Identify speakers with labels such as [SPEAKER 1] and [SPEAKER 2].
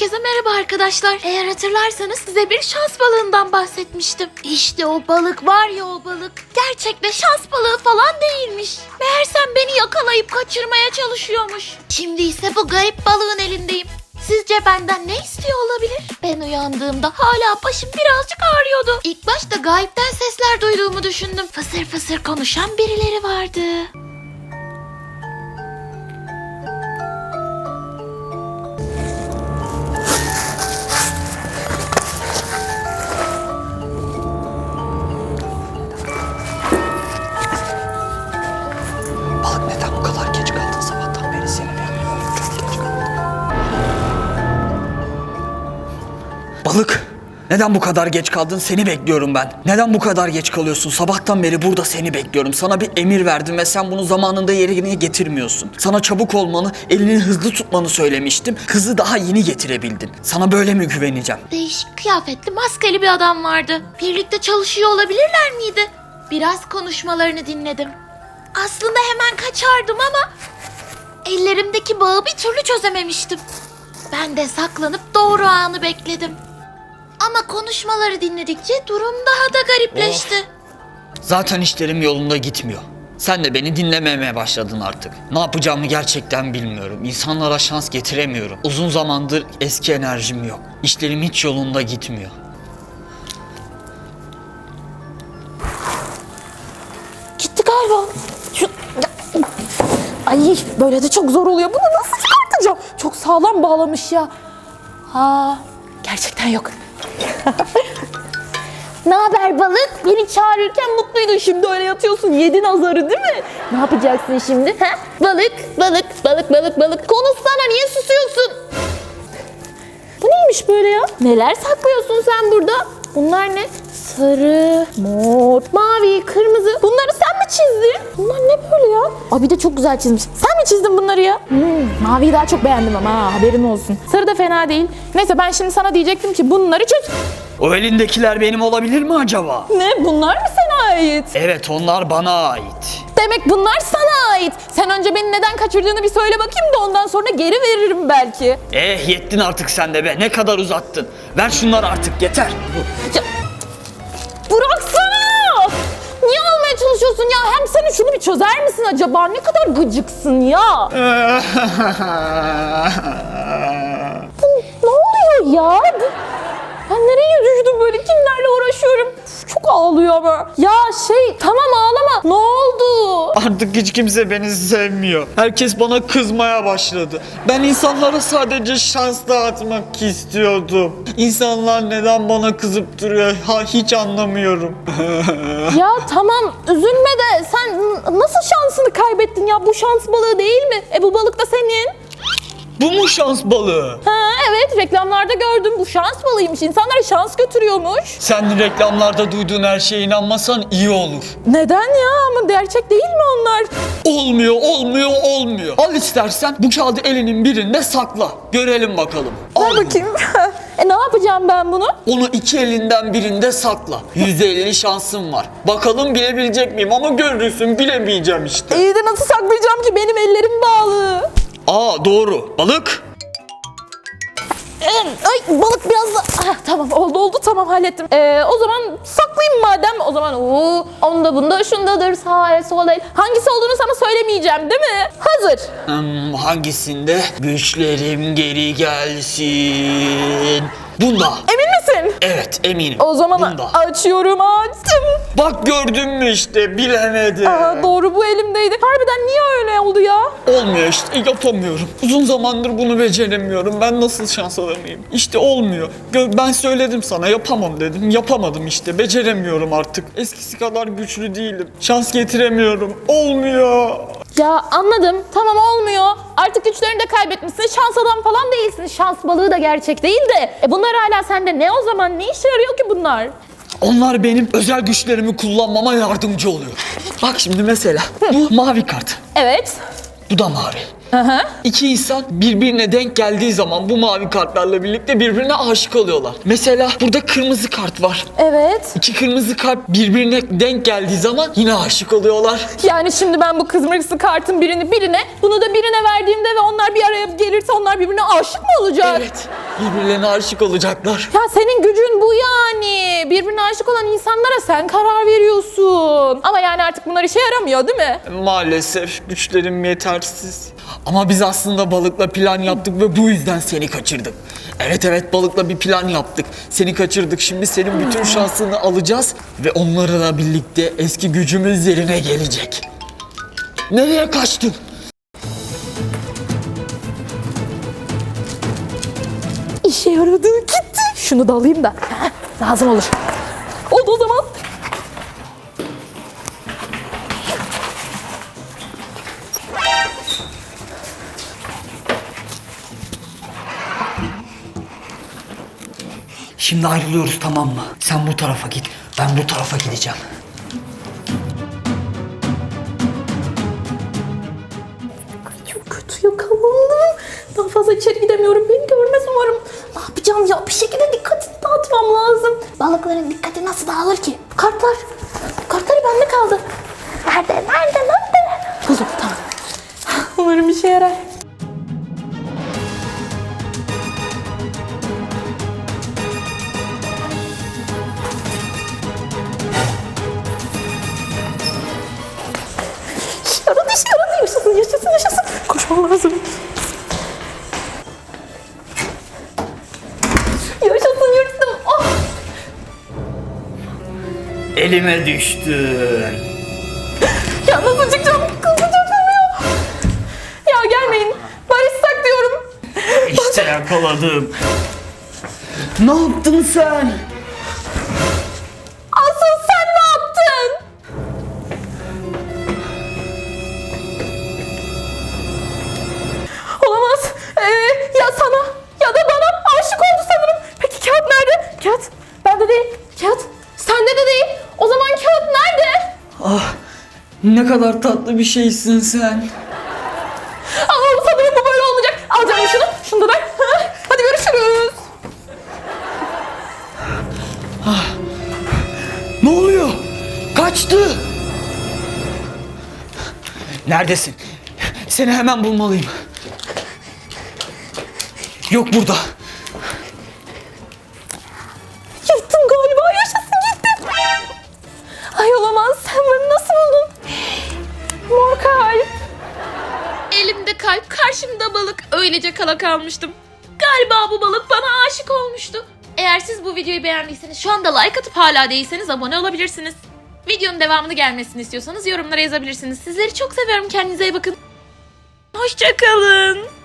[SPEAKER 1] Herkese merhaba arkadaşlar. Eğer hatırlarsanız size bir şans balığından bahsetmiştim. İşte o balık var ya o balık. Gerçekte şans balığı falan değilmiş. Meğersem beni yakalayıp kaçırmaya çalışıyormuş. Şimdi ise bu garip balığın elindeyim. Sizce benden ne istiyor olabilir? Ben uyandığımda hala başım birazcık ağrıyordu. İlk başta gayipten sesler duyduğumu düşündüm. Fısır fısır konuşan birileri vardı.
[SPEAKER 2] Balık neden bu kadar geç kaldın seni bekliyorum ben. Neden bu kadar geç kalıyorsun sabahtan beri burada seni bekliyorum. Sana bir emir verdim ve sen bunu zamanında yerine getirmiyorsun. Sana çabuk olmanı elini hızlı tutmanı söylemiştim. Kızı daha yeni getirebildin. Sana böyle mi güveneceğim?
[SPEAKER 1] Değişik kıyafetli maskeli bir adam vardı. Birlikte çalışıyor olabilirler miydi? Biraz konuşmalarını dinledim. Aslında hemen kaçardım ama ellerimdeki bağı bir türlü çözememiştim. Ben de saklanıp doğru anı bekledim. Ama konuşmaları dinledikçe durum daha da garipleşti.
[SPEAKER 2] Zaten işlerim yolunda gitmiyor. Sen de beni dinlememeye başladın artık. Ne yapacağımı gerçekten bilmiyorum. İnsanlara şans getiremiyorum. Uzun zamandır eski enerjim yok. İşlerim hiç yolunda gitmiyor.
[SPEAKER 3] Gitti galiba. Şu... Ay böyle de çok zor oluyor. Bunu nasıl çıkartacağım? Çok sağlam bağlamış ya. Ha, gerçekten yok. ne haber balık? Beni çağırırken mutluydun. Şimdi öyle yatıyorsun. Yedin azarı değil mi? Ne yapacaksın şimdi? Ha? Balık, balık, balık, balık, balık. Konuşsana niye susuyorsun? Bu neymiş böyle ya? Neler saklıyorsun sen burada? Bunlar ne? Sarı, mor, mavi, kırmızı. Mi çizdin? Bunlar ne böyle ya? Aa bir de çok güzel çizmiş. Sen mi çizdin bunları ya? Hmm, maviyi daha çok beğendim ama ha, haberin olsun. Sarı da fena değil. Neyse ben şimdi sana diyecektim ki bunları çöz.
[SPEAKER 2] O elindekiler benim olabilir mi acaba?
[SPEAKER 3] Ne? Bunlar mı sana ait?
[SPEAKER 2] Evet onlar bana ait.
[SPEAKER 3] Demek bunlar sana ait. Sen önce beni neden kaçırdığını bir söyle bakayım da ondan sonra geri veririm belki.
[SPEAKER 2] Eh yettin artık sen de be. Ne kadar uzattın. Ver şunları artık yeter.
[SPEAKER 3] Ya, almaya çalışıyorsun ya? Hem sen şunu bir çözer misin acaba? Ne kadar gıcıksın ya. ne oluyor ya? Bu- Ben nereye düştüm böyle kimlerle uğraşıyorum? Üf, Çok ağlıyor ama. Ya şey tamam ağlama. Ne oldu?
[SPEAKER 2] Artık hiç kimse beni sevmiyor. Herkes bana kızmaya başladı. Ben insanlara sadece şans dağıtmak istiyordum. İnsanlar neden bana kızıp duruyor ha, hiç anlamıyorum.
[SPEAKER 3] Ya tamam üzülme de sen nasıl şansını kaybettin ya? Bu şans balığı değil mi? E bu balık da senin.
[SPEAKER 2] Bu mu şans balığı?
[SPEAKER 3] Ha evet reklamlarda gördüm. Bu şans balığıymış. İnsanlara şans götürüyormuş.
[SPEAKER 2] Sen reklamlarda duyduğun her şeye inanmasan iyi olur.
[SPEAKER 3] Neden ya? Ama gerçek değil mi onlar?
[SPEAKER 2] Olmuyor, olmuyor, olmuyor. Al istersen bu kağıdı elinin birinde sakla. Görelim bakalım. Al
[SPEAKER 3] Ver bakayım. e ne yapacağım ben bunu?
[SPEAKER 2] Onu iki elinden birinde sakla. %50 şansın var. Bakalım bilebilecek miyim ama görürsün bilemeyeceğim işte.
[SPEAKER 3] İyi de nasıl saklayacağım ki? Benim ellerim bağlı.
[SPEAKER 2] Aa doğru. Balık.
[SPEAKER 3] Ay balık biraz da... Ah, tamam oldu oldu tamam hallettim. Ee, o zaman saklayayım madem. O zaman oo, onda bunda şundadır sağ el sol el. Hangisi olduğunu sana söylemeyeceğim değil mi? Hazır.
[SPEAKER 2] Hmm, hangisinde? Güçlerim geri gelsin. Bunda.
[SPEAKER 3] Emin misin?
[SPEAKER 2] Evet eminim.
[SPEAKER 3] O zaman
[SPEAKER 2] Bunda.
[SPEAKER 3] açıyorum açtım.
[SPEAKER 2] Bak gördün mü işte bilemedim.
[SPEAKER 3] Aa, doğru bu elimdeydi. Harbiden niye öyle oldu ya?
[SPEAKER 2] Olmuyor işte yapamıyorum. Uzun zamandır bunu beceremiyorum. Ben nasıl şans alamayayım? İşte olmuyor. Gö- Ben söyledim sana yapamam dedim. Yapamadım işte. Beceremiyorum artık. Eskisi kadar güçlü değilim. Şans getiremiyorum. Olmuyor.
[SPEAKER 3] Ya anladım. Tamam olmuyor. Artık güçlerini de kaybetmişsin. Şans adam falan değilsin. Şans balığı da gerçek değil de. E bunlar hala sende ne o zaman? Ne işe yarıyor ki bunlar?
[SPEAKER 2] Onlar benim özel güçlerimi kullanmama yardımcı oluyor. Bak şimdi mesela bu mavi kart.
[SPEAKER 3] Evet.
[SPEAKER 2] Bu da mavi.
[SPEAKER 3] Hı.
[SPEAKER 2] İki insan birbirine denk geldiği zaman bu mavi kartlarla birlikte birbirine aşık oluyorlar. Mesela burada kırmızı kart var.
[SPEAKER 3] Evet.
[SPEAKER 2] İki kırmızı kart birbirine denk geldiği zaman yine aşık oluyorlar.
[SPEAKER 3] Yani şimdi ben bu kızmırıksı kartın birini birine, bunu da birine verdiğimde ve onlar bir araya gelirse onlar birbirine aşık mı olacak?
[SPEAKER 2] Evet. Birbirlerine aşık olacaklar.
[SPEAKER 3] Ya senin gücün bu yani. Birbirine aşık olan insanlara sen karar veriyorsun. Ama yani artık bunlar işe yaramıyor değil mi?
[SPEAKER 2] Maalesef güçlerim yetersiz. Ama biz aslında balıkla plan yaptık ve bu yüzden seni kaçırdık. Evet evet balıkla bir plan yaptık. Seni kaçırdık. Şimdi senin bütün şansını alacağız ve onlarla birlikte eski gücümüz yerine gelecek. Nereye kaçtın?
[SPEAKER 3] İşe yaradı gitti. Şunu da alayım da. Lazım olur. Oldu o zaman.
[SPEAKER 2] Şimdi ayrılıyoruz tamam mı? Sen bu tarafa git. Ben bu tarafa gideceğim.
[SPEAKER 3] Çok kötü yakalandım. Daha fazla içeri gidemiyorum. Beni. Ne yapacağım ya? Bir şekilde dikkatini dağıtmam lazım. Balıkların dikkati nasıl dağılır ki? Kartlar. Kartları bende kaldı. Nerede? Nerede? Nerede? Buldum tamam. Umarım işe yarar. Yaradı, yaradı. Yaşasın, yaşasın, yaşasın. Koşmam lazım.
[SPEAKER 2] Elime düştün.
[SPEAKER 3] Ya nasıl çıkacağım? Ya. Ya gelmeyin. Barışsak diyorum.
[SPEAKER 2] İşte yakaladım. Ne yaptın sen?
[SPEAKER 3] Ne
[SPEAKER 2] kadar tatlı bir şeysin sen.
[SPEAKER 3] Allah'ım sanırım bu böyle olmayacak. Al canım şunu. Şunu da ver. Ha, Hadi görüşürüz.
[SPEAKER 2] Ne oluyor? Kaçtı. Neredesin? Seni hemen bulmalıyım. Yok burada.
[SPEAKER 1] Karşımda balık. Öylece kala kalmıştım. Galiba bu balık bana aşık olmuştu. Eğer siz bu videoyu beğendiyseniz şu anda like atıp hala değilseniz abone olabilirsiniz. Videonun devamını gelmesini istiyorsanız yorumlara yazabilirsiniz. Sizleri çok seviyorum. Kendinize iyi bakın. Hoşçakalın.